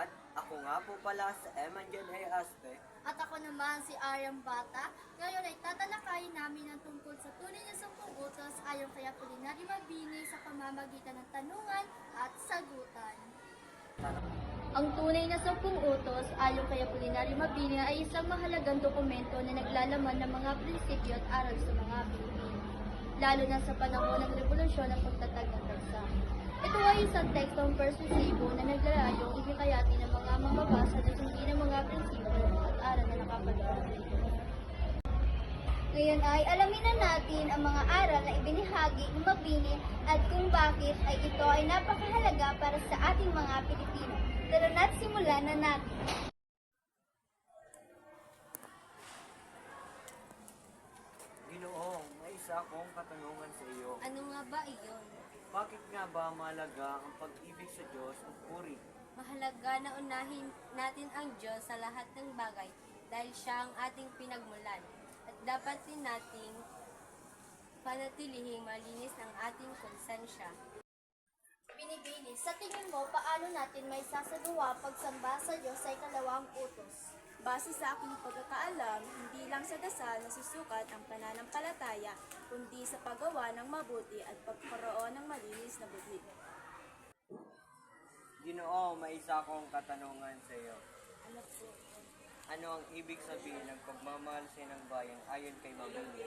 lahat, ako nga po pala sa Emanjan A. Aspe. At ako naman si Aryang Bata. Ngayon ay tatalakayin namin ang tungkol sa tunay na sampung utos ayon kay Apolinary Mabini sa pamamagitan ng tanungan at sagutan. Ang tunay na sampung utos ayon kay Apolinary Mabini ay isang mahalagang dokumento na naglalaman ng mga prinsipyo at aral sa mga Pilipino, lalo na sa panahon ng revolusyon at pagtatag ng bansa. Ito ay isang tekstong persuasibo na naglalayong ihikayati ng mga mamabasa na sundin ng mga prinsipyo at aral na nakapagpapalito. Ngayon ay alamin na natin ang mga aral na ibinahagi ni Mabini at kung bakit ay ito ay napakahalaga para sa ating mga Pilipino. Tara na't simulan na natin. Ginoong, may isa akong katanungan sa iyo. Ano nga ba iyon? Bakit nga ba mahalaga ang pag-ibig sa Diyos o puri? Mahalaga na unahin natin ang Diyos sa lahat ng bagay dahil siya ang ating pinagmulan. At dapat din nating panatilihing malinis ang ating konsensya. Binibini, sa tingin mo, paano natin may sasagawa pagsamba sa Diyos sa ikalawang utos? Base sa aking pagkakaalam, hindi lang sa dasal nasusukat ang pananampalataya, kundi sa paggawa ng mabuti at pagkaroon ng malinis na buhay. Ginoo, may isa akong katanungan sa iyo. Ano po? Ano ang ibig sabihin ng pagmamahal sa ng bayan ayon kay Mabini?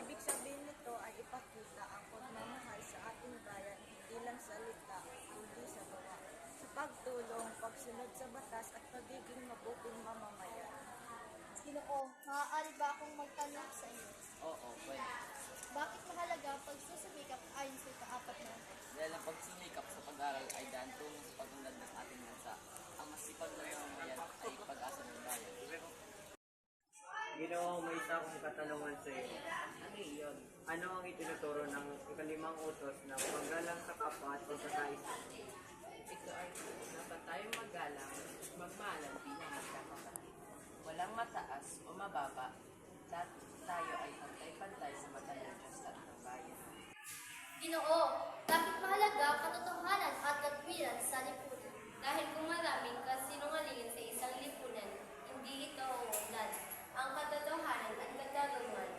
Ibig sabihin nito ay ipakita ang pagmamahal sa ating bayan hindi lang sa salita, kundi sa gawa. Sa pagtulong, pagsunod sa batas at pagiging mabuting mamamayan. Ginoo, maaari ba akong magtanong sa iyo? Oo, pwede. Bakit mahalaga ang pagsusumikap ayon sa ikaapat na? Dahil ang pagsinikap sa pag-aral ay daan tungo sa pagunlad ng ating bansa. Ang masipag na mamamayan ay pag-asa ng bayan. Ginoo, may isa akong katanungan sa iyo. Ano iyon? Ano ang itinuturo ng ikalimang utos na paggalang sa kapwa at pagkakaisa? Ito ay o mababa, lahat tayo ay pantay-pantay sa mata ng Diyos at ng bayan. Ginoo, bakit mahalaga ang katotohanan at katwiran sa lipunan? Dahil kung maraming kasinungalingan sa isang lipunan, hindi ito uunlad. Ang katotohanan at kagagawan,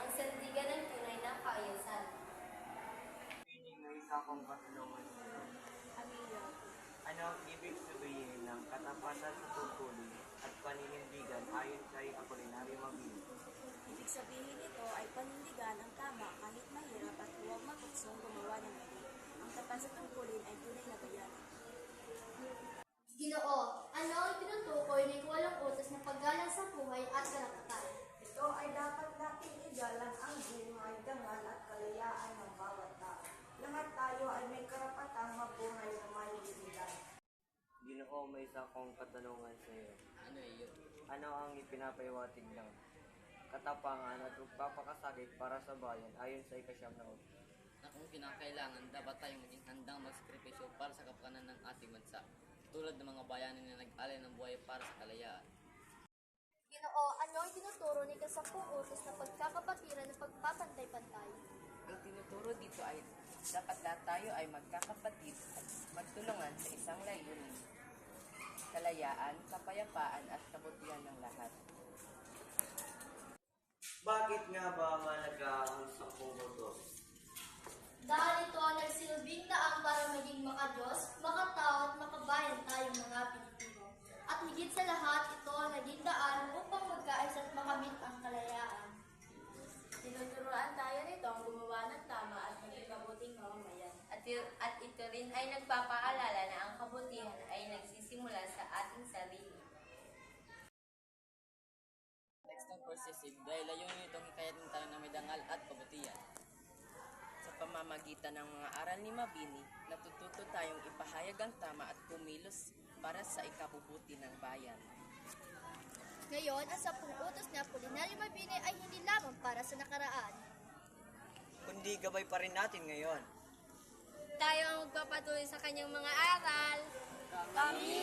ang sandigan ng tunay na kaayusan. Bini, may isa sa iyo. Ano ang ibig sabihin ng katapatan sa tungkulin at paninindigan ayon kay Apolinary Mabini? Ibig sabihin nito ay panindigan ang tama kahit mahirap at huwag matuksong gumawa ng mali. Ang tapat sa tungkulin ay tunay na bayaran. Ginoo, ano ang tinutukoy ng ikawalang utos ng paggalang sa buhay at karapatan? Ito ay dapat nating igalang ang buhay, dangal at kalayaan ng bawat tao. Lahat tayo ay may karapatang mabuhay na may dignidad. Ginoo, may isa akong katanungan sa iyo. Ano iyon? Ano ang ipinapahiwatig ng katapangan at pagpapakasakit para sa bayan ayon sa ikasyam na utos? Na kung kinakailangan, dapat tayong maging handang magsakripisyo para sa kapakanan ng ating bansa. Tulad ng mga bayani na nag-alay ng buhay para sa kalayaan. Ginoo, ano ang tinuturo ni kasampung utos na pagkakapatiran ng pagpapantay-pantay? Ang tinuturo dito ay dapat lahat tayo ay magkakapatid at magtulungan sa isang layunin. Kalayaan, kapayapaan at kabutihan ng lahat. Bakit nga ba ang sampung utos? Dahil ito ang nagsilbing daang para maging makadiyos, makatao at makabayan tayong mga Pilipino. At higit sa lahat, ito ang naging daan upang magkaisa at makamit ang kalayaan. Tinuturuan tayo nito ang gumawa ng tama at maging mabuting mamamayan. At, at ito rin ay nagpapaalala na ang kabutihan nagsisimula sa ating sarili. Tekstong persisig dahil layunin nitong hikayatin tayo na may dangal at kabutihan. Sa pamamagitan ng mga aral ni Mabini, natututo tayong ipahayag ang tama at kumilos para sa ikabubuti ng bayan. Ngayon, ang sampung utos ni Apolinario Mabini ay hindi lamang para sa nakaraan. Kundi gabay pa rin natin ngayon. Tayo ang magpapatuloy sa kanyang mga aral. Kami